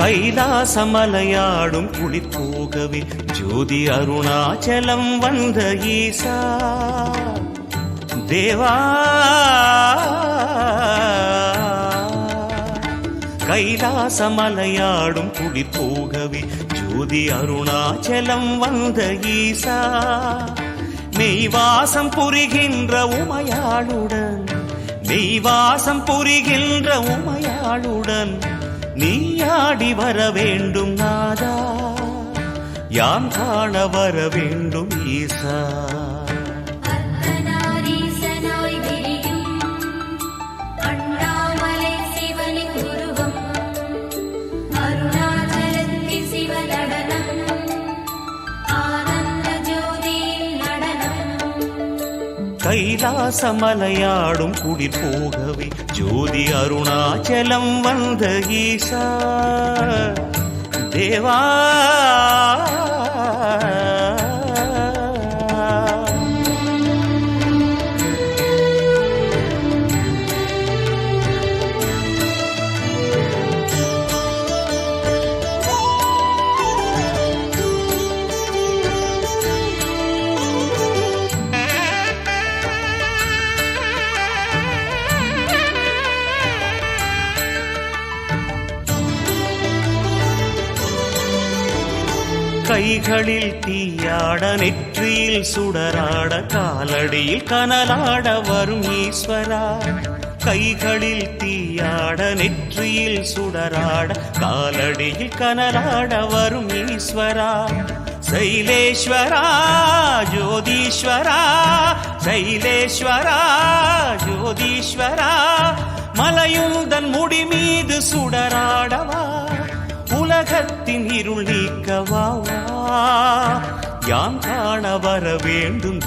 கைலாசமலையாடும் குளிர் போகவே ஜோதி அருணாச்சலம் வந்த ஈசா. தேவா. கைலாசமலையாடும் குளிர் போகவே ஜோதி அருணாச்சலம் வந்த ஈசா. மெய்வாசம் புரிகின்ற உமையாளுடன் மெய்வாசம் புரிகின்ற உமையாளுடன் நீ ஆடி வர வேண்டும் நாதா. யான் காண வர வேண்டும் ஈசா. கைலாசமலையாடும் குடி போகவே ஜோதி அருணாச்சலம் வந்த ஈசா. தேவா கைகளில் தீயாட நெற்றியில் சுடராட காலடியில் கனலாட வரும் ஈஸ்வரா. கைகளில் தீயாட நெற்றியில் சுடராட காலடியில் கனலாட வரும் ஈஸ்வரா. சைலேஸ்வரா ஜோதீஸ்வரா சைலேஸ்வரா ஜோதீஸ்வரா. மலையுந்தன் முடி மீது சுடராடவா. உலகத்தின் இருள் நீக்கவா? யான் காண வர வேண்டும்